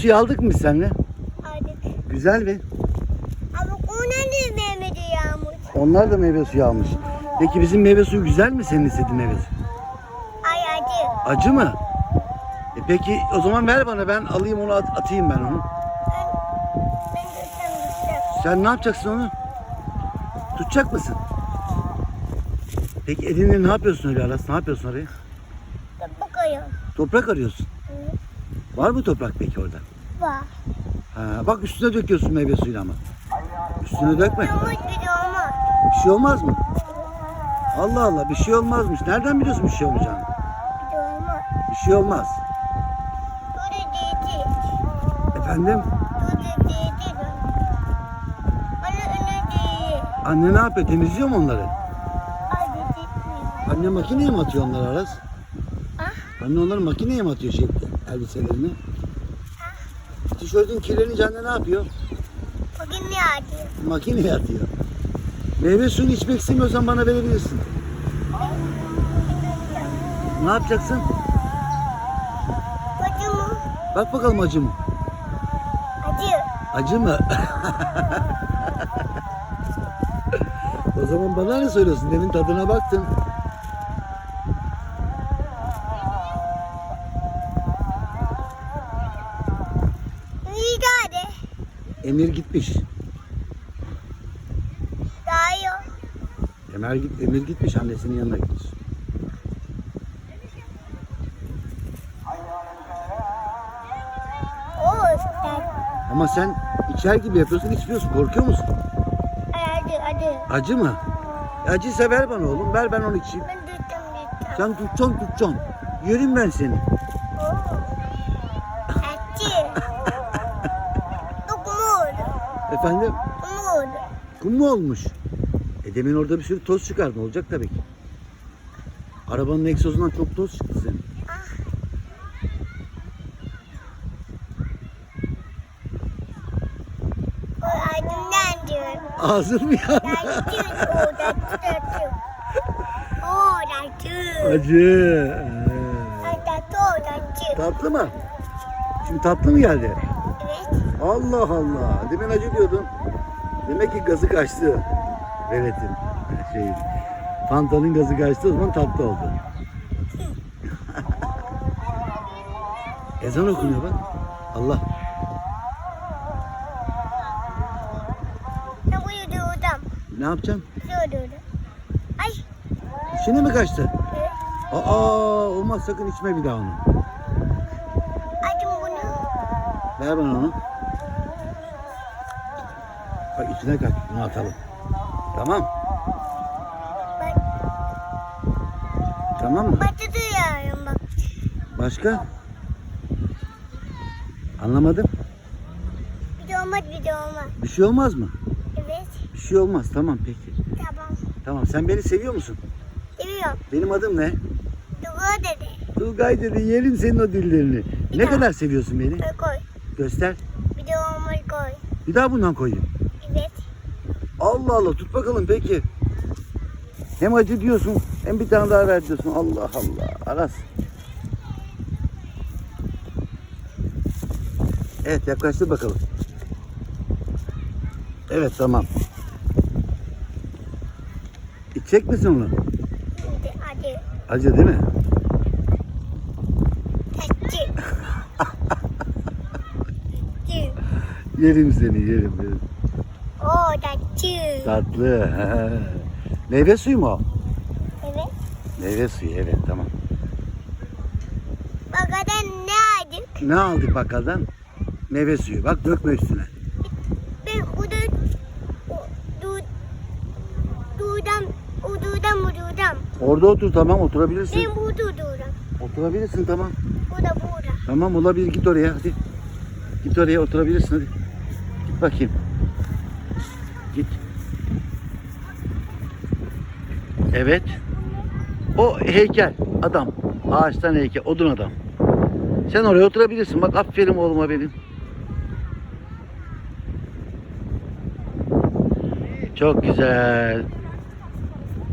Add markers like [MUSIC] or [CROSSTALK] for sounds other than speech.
suyu aldık mı biz seninle? Aldık. Güzel mi? Ama o ne Mehmet Yağmur? Onlar da meyve suyu almış. Peki bizim meyve suyu güzel mi senin istediğin meyve suyu? Ay acı. Acı mı? E peki o zaman ver bana ben alayım onu at- atayım ben onu. Ben, ben. Sen ne yapacaksın onu? Tutacak mısın? Peki elinle ne yapıyorsun öyle Aras? Ne yapıyorsun oraya? Bakıyorum. Toprak arıyorsun. Hı. Var mı toprak peki orada? Var. Ha, bak üstüne döküyorsun meyve suyunu ama. Üstüne dökme. Bir de olmaz. Bir şey olmaz mı? Allah Allah bir şey olmazmış. Nereden biliyorsun bir şey olmayacağını? Bir de olmaz. Bir şey olmaz. Böyle. Efendim? Böyle değdi. Bana öne değil. Anne ne yapıyor? Temizliyor mu onları? Ay. Anne makineye mi atıyor onları Aras? Ah. Anne onları makineye mi atıyor şey elbiselerini? Tişörtün kirlenince anne ne yapıyor? Ne acı? Makineye atıyor. Meyve suyunu içmek istemiyorsan bana verebilirsin. Ne yapacaksın? Acı mı? Bak bakalım acı mı? Acı. Acı mı? [LAUGHS] o zaman bana ne söylüyorsun? Demin tadına baktın. Emir gitmiş. Daha yok. Emir, git, Emir gitmiş annesinin yanına gitmiş. Ama sen içer gibi yapıyorsun, içmiyorsun. Korkuyor musun? Acı acı. Acı mı? E, Acıysa ver bana oğlum. Ver ben onu içeyim. Ben tuttum tuttum. Sen tutacaksın tutacaksın. Yerim ben seni. Oo. Acı. [LAUGHS] Efendim? Dokunur. Kum mu olmuş? E demin orada bir sürü toz çıkardın. Olacak tabii ki. Arabanın egzozundan çok toz çıktı senin. Diyorum. Ağzın mı yandı? Acı. Orada acı. Tatlı mı? Şimdi tatlı mı geldi? Allah Allah. Demin acı diyordun. Demek ki gazı kaçtı. Velet'in. Şey, Fanta'nın gazı kaçtı o zaman tatlı oldu. [LAUGHS] Ezan okunuyor bak. Allah. Ben bunu durdum. Ne yapacaksın? Durdum. Ay. Şimdi mi kaçtı? Evet. Aa olmaz sakın içme bir daha onu. Acım bunu. Ver bana onu. Bak içine kaç. Bunu atalım. Tamam. Ben Tamam mı? batı duyuyorum bak. Başka? Anlamadım. Bir de olmaz bir de olmaz. Bir şey olmaz mı? Evet. Bir şey olmaz. Tamam peki. Tamam. Tamam sen beni seviyor musun? Seviyorum. Benim adım ne? Duru dedi. Tulgay dedi yerim senin o dillerini. Ne daha. kadar seviyorsun beni? Koy koy. Göster. Bir de olmaz koy. Bir daha bundan koyayım. Evet. Allah Allah tut bakalım peki. Hem acı diyorsun hem bir tane daha ver diyorsun. Allah Allah. Aras. Evet yaklaştır bakalım. Evet tamam. İçecek misin onu? Acı. Acı değil mi? Acı. [LAUGHS] Yerim seni yerim. yerim. Tatlı. he. Meyve suyu mu o? Evet. Meyve suyu evet tamam. Bakalım ne aldık? Ne aldık bakkaldan? Meyve suyu. Bak dökme üstüne. Ben udu... Du... Dudam... Ududam ududam. Orada otur tamam oturabilirsin. Ben burada duduram. Oturabilirsin tamam. Burada burada. Tamam olabilir git oraya hadi. Git oraya oturabilirsin hadi. Git bakayım. Evet. O heykel adam. Ağaçtan heykel. Odun adam. Sen oraya oturabilirsin. Bak aferin oğluma benim. Çok güzel.